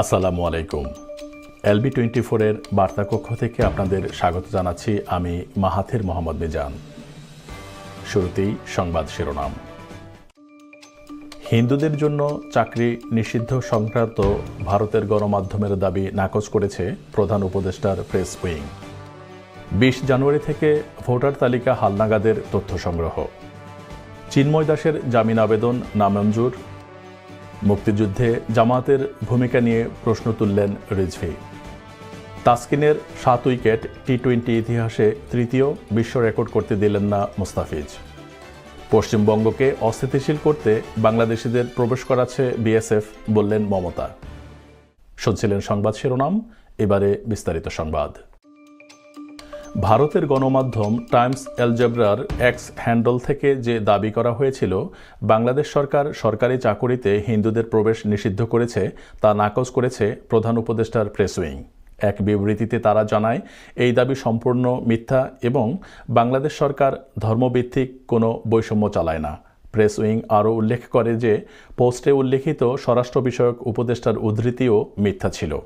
আসসালামু আলাইকুম। LB twenty ফোরের বার্তাকক্ষ থেকে আপনাদের স্বাগত জানাচ্ছি আমি মাহাথির মোহাম্মদ মিজান। শুরুতেই সংবাদ শিরোনাম। হিন্দুদের জন্য চাকরি নিষিদ্ধ সংক্রান্ত ভারতের গণমাধ্যমের দাবি নাকচ করেছে প্রধান উপদেষ্টার প্রেস উইং। বিশ জানুয়ারি থেকে ভোটার তালিকা হালনাগাদের তথ্য সংগ্রহ। চিন্ময় দাসের জামিন আবেদন নামঞ্জুর মুক্তিযুদ্ধে জামাতের ভূমিকা নিয়ে প্রশ্ন তুললেন রিজভি। তাসকিনের সাত উইকেট টি টোয়েন্টি ইতিহাসে তৃতীয় বিশ্ব রেকর্ড করতে দিলেন না মুস্তাফিজ। পশ্চিমবঙ্গকে অস্থিতিশীল করতে বাংলাদেশিদের প্রবেশ করাচ্ছে বিএসএফ বললেন মমতা। শুনছিলেন সংবাদ শিরোনাম, এবারে বিস্তারিত সংবাদ। ভারতের গণমাধ্যম টাইমস এলজেব্রার এক্স হ্যান্ডল থেকে যে দাবি করা হয়েছিল, বাংলাদেশ সরকার সরকারি চাকুরিতে হিন্দুদের প্রবেশ নিষিদ্ধ করেছে, তা নাকচ করেছে প্রধান উপদেষ্টার প্রেস উইং। এক বিবৃতিতে তারা জানায়, এই দাবি সম্পূর্ণ মিথ্যা এবং বাংলাদেশ সরকার ধর্মভিত্তিক কোনো বৈষম্য চালায় না। প্রেস উইং আরও উল্লেখ করে যে, পোস্টে উল্লেখিত স্বরাষ্ট্র বিষয়ক উপদেষ্টার উদ্ধৃতিও মিথ্যা ছিল।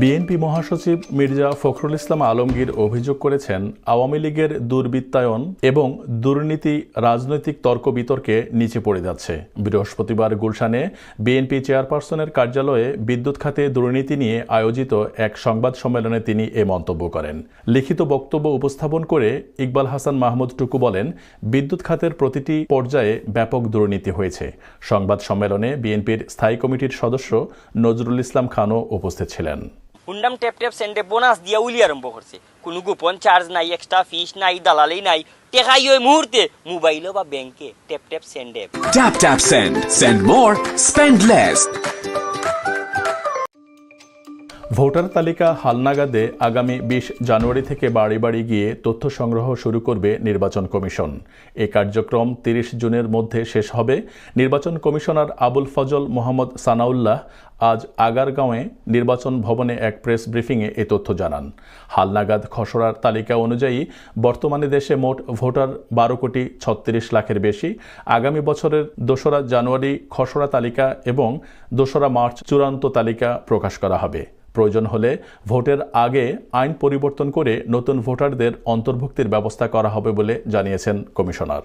বিএনপি মহাসচিব মির্জা ফখরুল ইসলাম আলমগীর অভিযোগ করেছেন, আওয়ামী লীগের দুর্বৃত্তায়ন এবং দুর্নীতি, রাজনৈতিক তর্ক বিতর্কে নিচে পড়ে যাচ্ছে। বৃহস্পতিবার গুলশানে বিএনপি চেয়ারপারসনের কার্যালয়ে বিদ্যুৎ খাতে দুর্নীতি নিয়ে আয়োজিত এক সংবাদ সম্মেলনে তিনি এ মন্তব্য করেন। লিখিত বক্তব্য উপস্থাপন করে ইকবাল হাসান মাহমুদ টুকু বলেন, বিদ্যুৎ খাতের প্রতিটি পর্যায়ে ব্যাপক দুর্নীতি হয়েছে। সংবাদ সম্মেলনে বিএনপির স্থায়ী কমিটির সদস্য নজরুল ইসলাম খানও উপস্থিত ছিলেন। হুন্ডাম টেপ টেপ সেন্টে বোনাস দিয়া উলি আরম্ভ করছে। কোনো গোপন চার্জ নাই এক্সট্রা ফিস নাই, দালালি নাই, টেকাই ওই মুহূর্তে মোবাইলও বা ব্যাংকে tap tap সেন্ডে tap tap send send more spend less. Voter তালিকা হালনাগাদে আগামী বিশ জানুয়ারি থেকে বাড়ি বাড়ি গিয়ে তথ্য সংগ্রহ শুরু করবে নির্বাচন কমিশন। এ কার্যক্রম তিরিশ জুনের মধ্যে শেষ হবে। নির্বাচন কমিশনার আবুল ফজল মোহাম্মদ সানাউল্লাহ আজ আগারগাঁওয়ে নির্বাচন ভবনে এক প্রেস ব্রিফিংয়ে এ তথ্য জানান। হালনাগাদ খসড়ার তালিকা অনুযায়ী বর্তমানে দেশে মোট ভোটার বারো কোটি ছত্রিশ লাখের বেশি। আগামী বছরের দোসরা জানুয়ারি খসড়া তালিকা এবং দোসরা মার্চ চূড়ান্ত তালিকা প্রকাশ করা হবে। প্রয়োজন হলে ভোটের আগে আইন পরিবর্তন করে নতুন ভোটারদের অন্তর্ভুক্তির ব্যবস্থা করা হবে বলে জানিয়েছেন কমিশনার।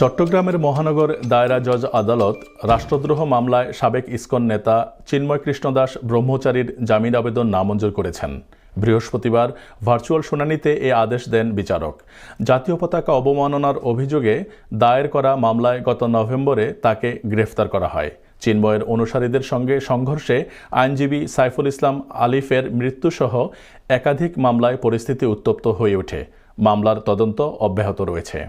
চট্টগ্রামের মহানগর দায়রা জজ আদালত রাষ্ট্রদ্রোহ মামলায় সাবেক ইসকন নেতা চিন্ময় কৃষ্ণ দাস ব্রহ্মচারীর জামিন আবেদন নামঞ্জুর করেছেন। বৃহস্পতিবার ভার্চুয়াল শুনানিতে এ আদেশ দেন বিচারক। জাতীয় পতাকা অবমাননার অভিযোগে দায়ের করা মামলায় গত নভেম্বরে তাকে গ্রেফতার করা হয়। চিন্ময়ের অনুসারীদের সঙ্গে সংঘর্ষে আইনজীবী সাইফুল ইসলাম আলিফের মৃত্যুসহ একাধিক মামলায় পরিস্থিতি উত্তপ্ত হয়ে ওঠে। মামলার তদন্ত অব্যাহত রয়েছে।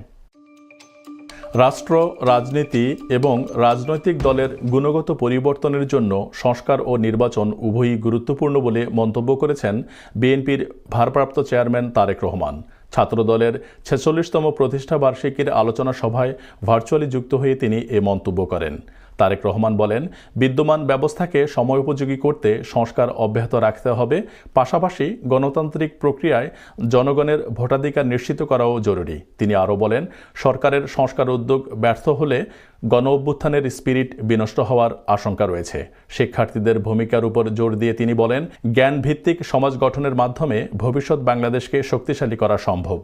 রাষ্ট্র, রাজনীতি এবং রাজনৈতিক দলের গুণগত পরিবর্তনের জন্য সংস্কার ও নির্বাচন উভয়ই গুরুত্বপূর্ণ বলে মন্তব্য করেছেন বিএনপির ভারপ্রাপ্ত চেয়ারম্যান তারেক রহমান। ছাত্রদলের ছেচল্লিশতম প্রতিষ্ঠা বার্ষিকীর আলোচনা সভায় ভার্চুয়ালি যুক্ত হয়ে তিনি এ মন্তব্য করেন। তারেক রহমান বলেন, বিদ্যমান ব্যবস্থাকে সময়োপযোগী করতে সংস্কার অব্যাহত রাখতে হবে। পাশাপাশি গণতান্ত্রিক প্রক্রিয়ায় জনগণের ভোটাধিকার নিশ্চিত করাও জরুরি। তিনি আরও বলেন, সরকারের সংস্কার উদ্যোগ ব্যর্থ হলে গণ অভ্যুত্থানের স্পিরিট বিনষ্ট হওয়ার আশঙ্কা রয়েছে। শিক্ষার্থীদের ভূমিকার উপর জোর দিয়ে তিনি বলেন জ্ঞান ভিত্তিক সমাজ গঠনের মাধ্যমে ভবিষ্যৎ বাংলাদেশকে শক্তিশালী করা সম্ভব।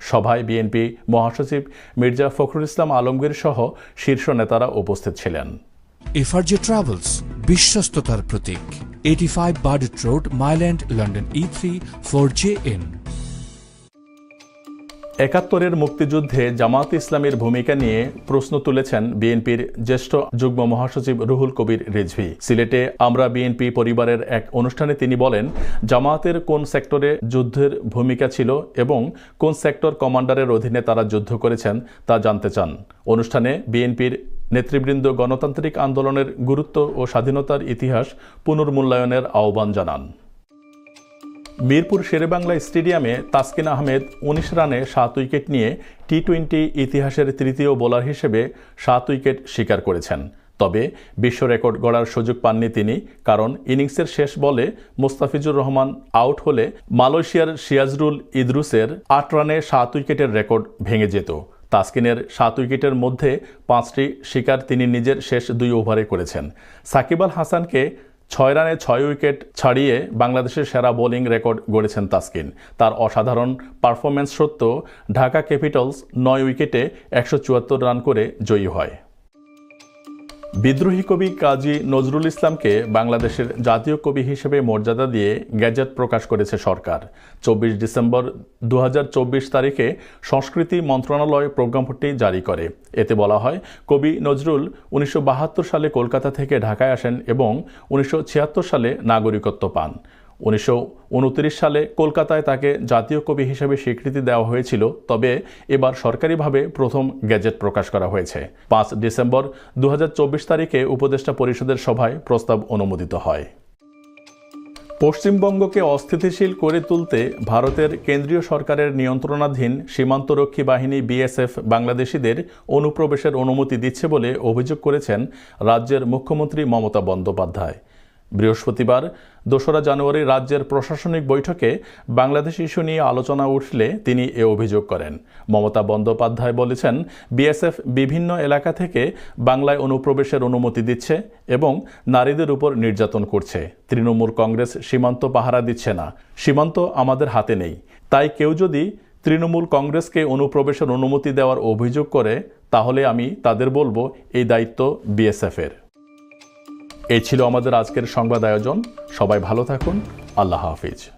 সভায় বিএনপি মহাসচিব মির্জা ফখরুল ইসলাম আলমগীর সহ শীর্ষ নেতারা উপস্থিত ছিলেন। এফআরজে ট্রাভেলস বিশ্বস্ততার প্রতীক eighty five Burdett road Mile End London E three four J N একাত্তরের মুক্তিযুদ্ধে জামাত ইসলামের ভূমিকা নিয়ে প্রশ্ন তুলেছেন বিএনপির জ্যেষ্ঠ যুগ্ম মহাসচিব রুহুল কবির রিজভি। সিলেটে আমরা বিএনপি পরিবারের এক অনুষ্ঠানে তিনি বলেন, জামায়াতের কোন সেক্টরে যুদ্ধের ভূমিকা ছিল এবং কোন সেক্টর কমান্ডারের অধীনে তারা যুদ্ধ করেছেন তা জানতে চান। অনুষ্ঠানে বিএনপির নেতৃবৃন্দ গণতান্ত্রিক আন্দোলনের গুরুত্ব ও স্বাধীনতার ইতিহাস পুনর্মূল্যায়নের আহ্বান জানান। মিরপুর শেরেবাংলা স্টেডিয়ামে তাসকিন আহমেদ উনিশ রানে সাত উইকেট নিয়ে টি টোয়েন্টি ইতিহাসের তৃতীয় বোলার হিসেবে সাত উইকেট শিকার করেছেন। তবে বিশ্ব রেকর্ড গড়ার সুযোগ পাননি তিনি, কারণ ইনিংসের শেষ বলে মোস্তাফিজুর রহমান আউট হলে মালয়েশিয়ার সিয়াজরুল ইদরুসের আট রানে সাত উইকেটের রেকর্ড ভেঙে যেত। তাসকিনের সাত উইকেটের মধ্যে পাঁচটি শিকার তিনি নিজের শেষ দুই ওভারে করেছেন। সাকিব আল হাসানকে ছয় রানে ছয় উইকেট ছাড়িয়ে বাংলাদেশের সেরা বোলিং রেকর্ড গড়েছেন তাসকিন। তার অসাধারণ পারফরম্যান্স সত্ত্বেও ঢাকা ক্যাপিটালস নয় উইকেটে একশো চুয়াত্তর রান করে জয়ী হয়। বিদ্রোহী কবি কাজী নজরুল ইসলামকে বাংলাদেশের জাতীয় কবি হিসেবে মর্যাদা দিয়ে গ্যাজেট প্রকাশ করেছে সরকার। চব্বিশ ডিসেম্বর দু হাজার চব্বিশ তারিখে সংস্কৃতি মন্ত্রণালয় প্রজ্ঞাপনটি জারি করে। এতে বলা হয়, কবি নজরুল উনিশশো বাহাত্তর সালে কলকাতা থেকে ঢাকায় আসেন এবং উনিশশো ছিয়াত্তর সালে নাগরিকত্ব পান। উনিশশো উনত্রিশ সালে কলকাতায় তাকে জাতীয় কবি হিসেবে স্বীকৃতি দেওয়া হয়েছিল, তবে এবার সরকারিভাবে প্রথম গ্যাজেট প্রকাশ করা হয়েছে। পাঁচ ডিসেম্বর দু হাজার চব্বিশ তারিখে উপদেষ্টা পরিষদের সভায় প্রস্তাব অনুমোদিত হয়। পশ্চিমবঙ্গকে অস্থিতিশীল করে তুলতে ভারতের কেন্দ্রীয় সরকারের নিয়ন্ত্রণাধীন সীমান্তরক্ষী বাহিনী বিএসএফ বাংলাদেশিদের অনুপ্রবেশের অনুমতি দিচ্ছে বলে অভিযোগ করেছেন রাজ্যের মুখ্যমন্ত্রী মমতা বন্দ্যোপাধ্যায়। বৃহস্পতিবার দোসরা জানুয়ারি রাজ্যের প্রশাসনিক বৈঠকে বাংলাদেশ ইস্যু নিয়ে আলোচনা উঠলে তিনি এ অভিযোগ করেন। মমতা বন্দ্যোপাধ্যায় বলেছেন, বিএসএফ বিভিন্ন এলাকা থেকে বাংলায় অনুপ্রবেশের অনুমতি দিচ্ছে এবং নারীদের উপর নির্যাতন করছে। তৃণমূল কংগ্রেস সীমান্ত পাহারা দিচ্ছে না। সীমান্ত আমাদের হাতে নেই। তাই কেউ যদি তৃণমূল কংগ্রেসকে অনুপ্রবেশের অনুমতি দেওয়ার অভিযোগ করে, তাহলে আমি তাদের বলব, এই দায়িত্ব বিএসএফের। এই ছিল আমাদের আজকের সংবাদ আয়োজন। সবাই ভালো থাকুন। আল্লাহ হাফিজ।